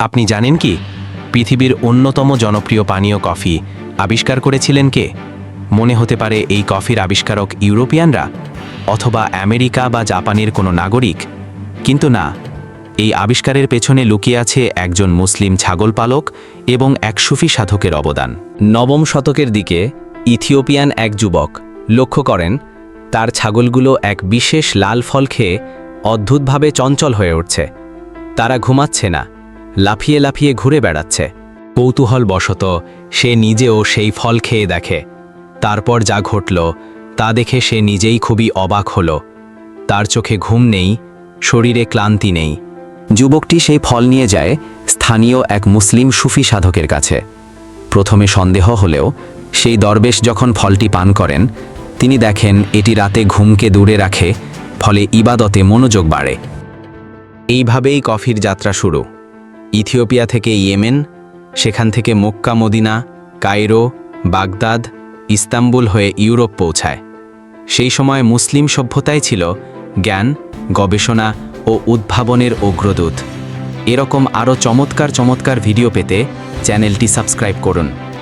আপনি জানেন কি? পৃথিবীর অন্যতম জনপ্রিয় পানীয় কফি। আবিষ্কার করেছিলেন কে? মনে হতে পারে এই কফির আবিষ্কারক ইউরোপিয়ানরা অথবা আমেরিকা বা জাপানের কোনো নাগরিক। কিন্তু না, এই আবিষ্কারের পেছনে লুকিয়ে আছে একজন মুসলিম ছাগল পালক এবং এক সুফি সাধকের অবদান। নবম শতকের দিকে ইথিওপিয়ান এক যুবক লক্ষ্য করেন, তার ছাগলগুলো এক বিশেষ লাল ফল খেয়ে অদ্ভুতভাবে চঞ্চল হয়ে উঠছে। তারা ঘুমাচ্ছে না। লাফিয়ে লাফিয়ে ঘুরে বেড়াচ্ছে। কৌতূহল বশত সে নিজেও সেই ফল খেয়ে দেখে। তারপর যা ঘটল, তা দেখে সে নিজেই খুবই অবাক হল। তার চোখে ঘুম নেই, শরীরে ক্লান্তি নেই। যুবকটি সেই ফল নিয়ে যায় স্থানীয় এক মুসলিম সুফি সাধকের কাছে। প্রথমে সন্দেহ হলেও সেই দরবেশ যখন ফলটি পান করেন, তিনি দেখেন এটি রাতে ঘুমকে দূরে রাখে, ফলে ইবাদতে মনোযোগ বাড়ে। এইভাবেই কফির যাত্রা শুরু। ইথিওপিয়া থেকে ইয়েমেন, সেখান থেকে Mecca, Medina, Cairo, Baghdad, Istanbul হয়ে ইউরোপ পৌঁছায়। সেই সময় মুসলিম সভ্যতায় ছিল জ্ঞান, গবেষণা ও উদ্ভাবনের অগ্রদূত। এরকম আরও চমৎকার চমৎকার ভিডিও পেতে চ্যানেলটি সাবস্ক্রাইব করুন।